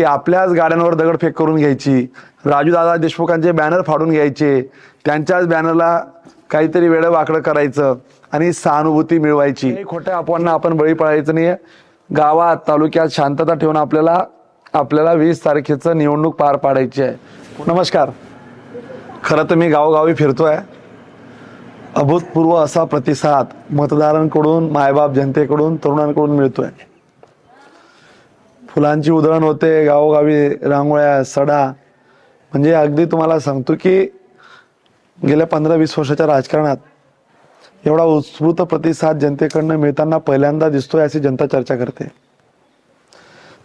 की आपल्याच गाड्यांवर दगडफेक करून घ्यायची. राजूदादा देशमुखांचे बॅनर फाडून घ्यायचे. त्यांच्याच बॅनरला काहीतरी वेळं वाकडं करायचं आणि सहानुभूती मिळवायची. खोट्या अफवांना आपण बळी पडायचं नाही गावात तालुक्यात शांतता ठेवून आपल्याला आपल्याला वीस तारखेचं निवडणूक पार पाडायची आहे. नमस्कार. खरं तर मी गावोगावी फिरतोय. अभूतपूर्व असा प्रतिसाद मतदारांकडून मायबाप जनतेकडून तरुणांकडून मिळतोय. फुलांची उधळण होते गावोगावी रांगोळ्या सडा. म्हणजे अगदी तुम्हाला सांगतो की गेल्या पंधरा वीस वर्षाच्या राजकारणात एवढा उत्स्फूर्त प्रतिसाद जनतेकडनं मिळताना पहिल्यांदा दिसतोय अशी जनता चर्चा करते.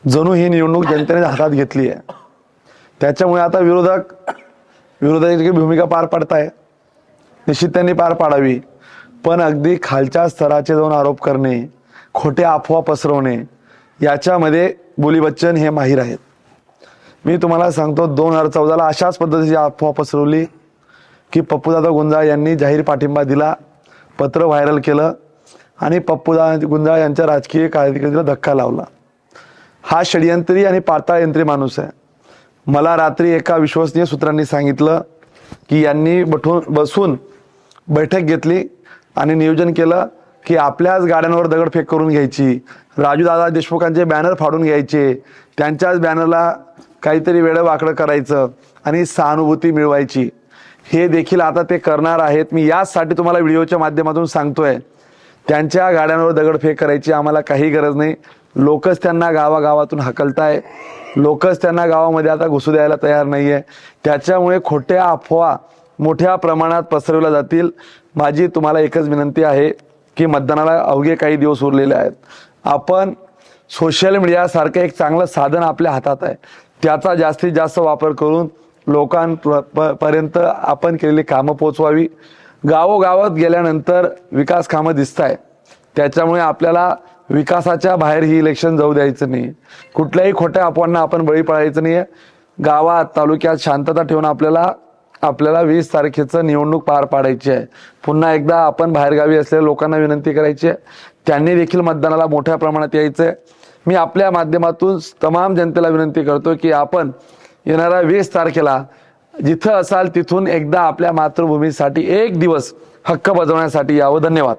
जणू ही निवडणूक जनतेने हातात घेतली आहे त्याच्यामुळे आता विरोधक विरोधाची भूमिका पार पाडताय. निश्चित त्यांनी पार पाडावी. पण अगदी खालच्या स्तराचे जाऊन आरोप करणे खोटे अफवा पसरवणे याच्यामध्ये बोली बच्चन हे माहीर आहेत. मी तुम्हाला सांगतो दोन हजार चौदाला अशाच पद्धतीची अफवा पसरवली की पप्पूदादा गुंजाळ यांनी जाहीर पाठिंबा दिला पत्र व्हायरल केलं आणि पप्पूदा गुंजाळ यांच्या राजकीय कारकिर्दीला धक्का लावला. हा षडयंत्री आणि पाताळयंत्री माणूस आहे. मला रात्री एका विश्वसनीय सूत्रांनी सांगितलं की यांनी बठून बसून बैठक घेतली आणि नियोजन केलं की आपल्याच गाड्यांवर दगडफेक करून घ्यायची. राजूदादा देशमुखांचे बॅनर फाडून घ्यायचे. त्यांच्याच बॅनरला काहीतरी वेळं वाकडं करायचं आणि सहानुभूती मिळवायची. हे देखील आता ते करणार आहेत. मी याचसाठी तुम्हाला व्हिडिओच्या माध्यमातून सांगतोय. त्यांच्या गाड्यांवर दगडफेक करायची आम्हाला काही गरज नाही. लोकच त्यांना गावागावातून हकलताय. लोकच त्यांना गावामध्ये आता घुसू द्यायला तयार नाही आहे त्याच्यामुळे खोट्या अफवा मोठ्या प्रमाणात पसरवल्या जातील. माझी तुम्हाला एकच विनंती आहे. की मतदानाला अवघे काही दिवस उरलेले आहेत. आपण सोशल मीडियासारखं एक चांगलं साधन आपल्या हातात आहे. त्याचा जास्तीत जास्त वापर करून लोकांपर्यंत आपण केलेली कामं पोचवावी गावोगावात गेल्यानंतर विकास कामं दिसत आहे त्याच्यामुळे आपल्याला विकासाच्या बाहेर ही इलेक्शन जाऊ द्यायचं नाही कुठल्याही खोट्या अफवांना आपण बळी पडायचं नाही गावात तालुक्यात शांतता ठेवून आपल्याला आपल्याला वीस तारखेचं निवडणूक पार पाडायची आहे. पुन्हा एकदा आपण बाहेरगावी असलेल्या लोकांना विनंती करायची आहे. त्यांनी देखील मतदानाला मोठ्या प्रमाणात यायचं आहे मी आपल्या माध्यमातून तमाम जनतेला विनंती करतो की आपण येणाऱ्या वीस तारखेला जिथं असाल तिथून एकदा आपल्या मातृभूमीसाठी एक दिवस हक्क बजावण्यासाठी यावं. धन्यवाद.